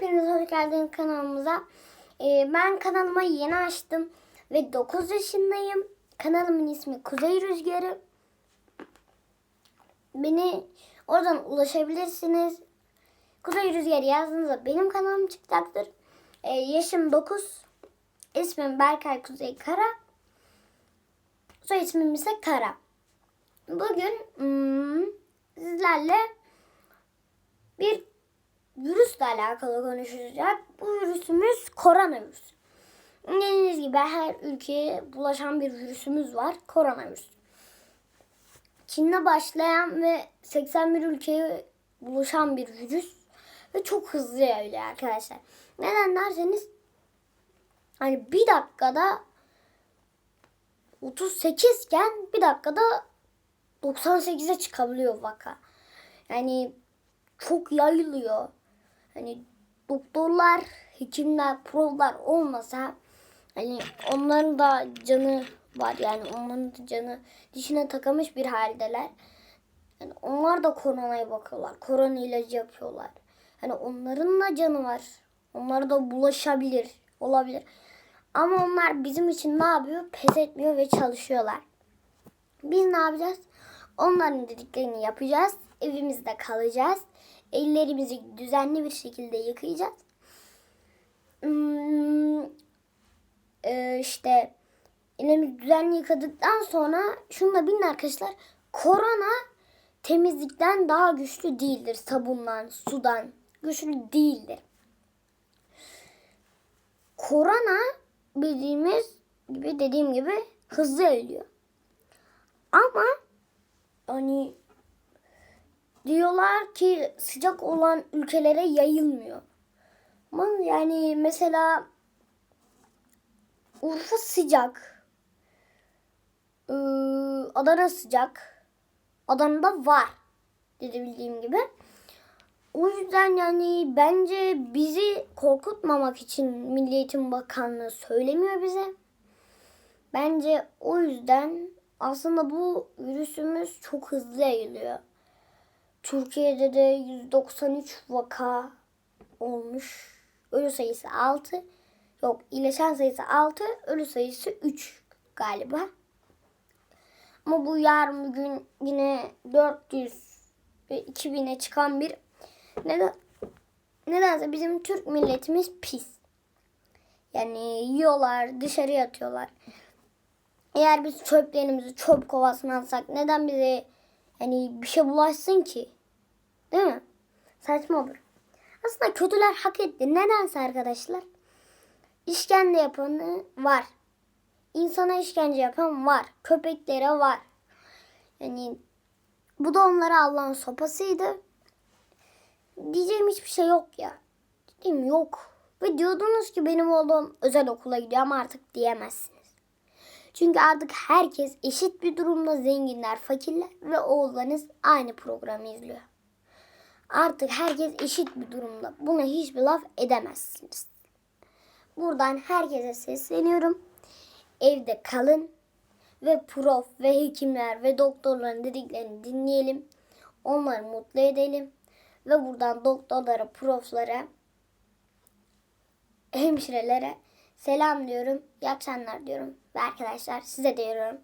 Hepiniz hoş geldiniz kanalımıza. Ee, ben kanalımı yeni açtım ve 9 yaşındayım. Kanalımın ismi Kuzey Rüzgarı. Beni oradan ulaşabilirsiniz. Kuzey Rüzgarı yazdığınızda benim kanalım çıkacaktır. Ee, yaşım 9. İsmim Berkay Kuzey Kara. Soy ismim ise Kara. Bugün hmm, sizlerle bir virüsle alakalı konuşacak. Bu virüsümüz koronavirüs. Dediğiniz gibi her ülkeye bulaşan bir virüsümüz var. Koronavirüs. Çin'de başlayan ve 81 ülkeye bulaşan bir virüs. Ve çok hızlı yayılıyor arkadaşlar. Neden derseniz hani bir dakikada 38 iken bir dakikada 98'e çıkabiliyor vaka. Yani çok yayılıyor. Hani doktorlar, hekimler, prolar olmasa hani onların da canı var yani onların da canı dişine takamış bir haldeler. Yani onlar da koronaya bakıyorlar. Korona ilacı yapıyorlar. Hani onların da canı var. Onlar da bulaşabilir, olabilir. Ama onlar bizim için ne yapıyor? Pes etmiyor ve çalışıyorlar. Biz ne yapacağız? Onların dediklerini yapacağız. Evimizde kalacağız. Ellerimizi düzenli bir şekilde yıkayacağız. Hmm, e, işte ellerimizi düzenli yıkadıktan sonra şunu da bilin arkadaşlar. Korona temizlikten daha güçlü değildir. Sabundan, sudan güçlü değildir. Korona bildiğimiz gibi dediğim gibi hızlı ölüyor. Ama hani diyorlar ki sıcak olan ülkelere yayılmıyor. Ama yani mesela Urfa sıcak. Ee, Adana sıcak. Adana'da var. Dedi bildiğim gibi. O yüzden yani bence bizi korkutmamak için Milli Eğitim Bakanlığı söylemiyor bize. Bence o yüzden aslında bu virüsümüz çok hızlı yayılıyor. Türkiye'de de 193 vaka olmuş. Ölü sayısı 6. Yok iyileşen sayısı 6. Ölü sayısı 3 galiba. Ama bu yarın bugün yine 400 ve 2000'e çıkan bir neden nedense bizim Türk milletimiz pis. Yani yiyorlar, dışarıya atıyorlar. Eğer biz çöplerimizi çöp kovasına atsak neden bize yani bir şey bulaşsın ki? Değil mi? Saçma olur. Aslında kötüler hak etti. Nedense arkadaşlar? İşkence yapanı var. İnsana işkence yapan var. Köpeklere var. Yani bu da onlara Allah'ın sopasıydı. Diyeceğim hiçbir şey yok ya. Diyeyim yok. Ve diyordunuz ki benim oğlum özel okula gidiyor ama artık diyemezsiniz. Çünkü artık herkes eşit bir durumda zenginler, fakirler ve oğullarınız aynı programı izliyor. Artık herkes eşit bir durumda. Buna hiçbir laf edemezsiniz. Buradan herkese sesleniyorum. Evde kalın ve prof ve hekimler ve doktorların dediklerini dinleyelim. Onları mutlu edelim. Ve buradan doktorlara, proflara, hemşirelere selam diyorum. İyi akşamlar diyorum. Ve arkadaşlar size diyorum.